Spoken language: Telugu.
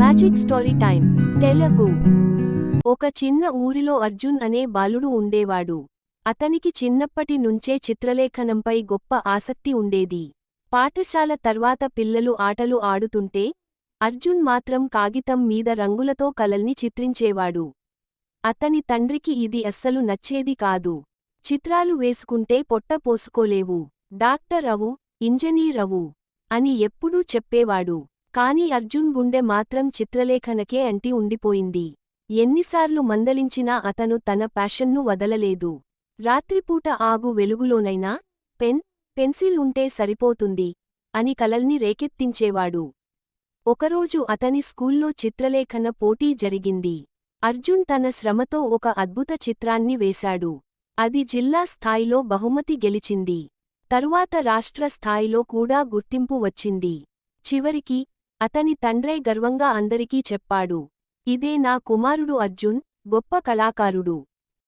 Magic story time Telugu. ఒక చిన్న ఊరిలో అర్జున్ అనే బాలుడు ఉండేవాడు. అతనికి చిన్నప్పటి నుంచే చిత్రలేఖనంపై గొప్ప ఆసక్తి ఉండేది. పాఠశాల తర్వాత పిల్లలు ఆటలు ఆడుతుంటే అర్జున్ మాత్రం కాగితం మీద రంగులతో కలల్ని చిత్రించేవాడు. అతని తండ్రికి ఇది అస్సలు నచ్చేది కాదు. చిత్రాలు వేసుకుంటే పొట్ట పోసుకోలేవు. డాక్టర్ అవు ఇంజనీర్ అవు అని ఎప్పుడూ చెప్పేవాడు. కాని అర్జున్ గుండె మాత్రం చిత్రలేఖనకే అంటి ఉండిపోయింది. ఎన్నిసార్లు మందలించినా అతను తన ప్యాషన్ను వదలలేదు. రాత్రిపూట ఆగు వెలుగులోనైనా పెన్ పెన్సిల్ ఉంటే సరిపోతుంది అని కలల్ని రేకెత్తించేవాడు. ఒకరోజు అతని స్కూల్లో చిత్రలేఖన పోటీ జరిగింది. అర్జున్ తన శ్రమతో ఒక అద్భుత చిత్రాన్ని వేశాడు. అది జిల్లా స్థాయిలో బహుమతి గెలిచింది. తరువాత రాష్ట్ర స్థాయిలో కూడా గుర్తింపు వచ్చింది. చివరికి అతని తండ్రే గర్వంగా అందరికీ చెప్పాడు. ఇదే నా కుమారుడు అర్జున్ గొప్ప కళాకారుడు.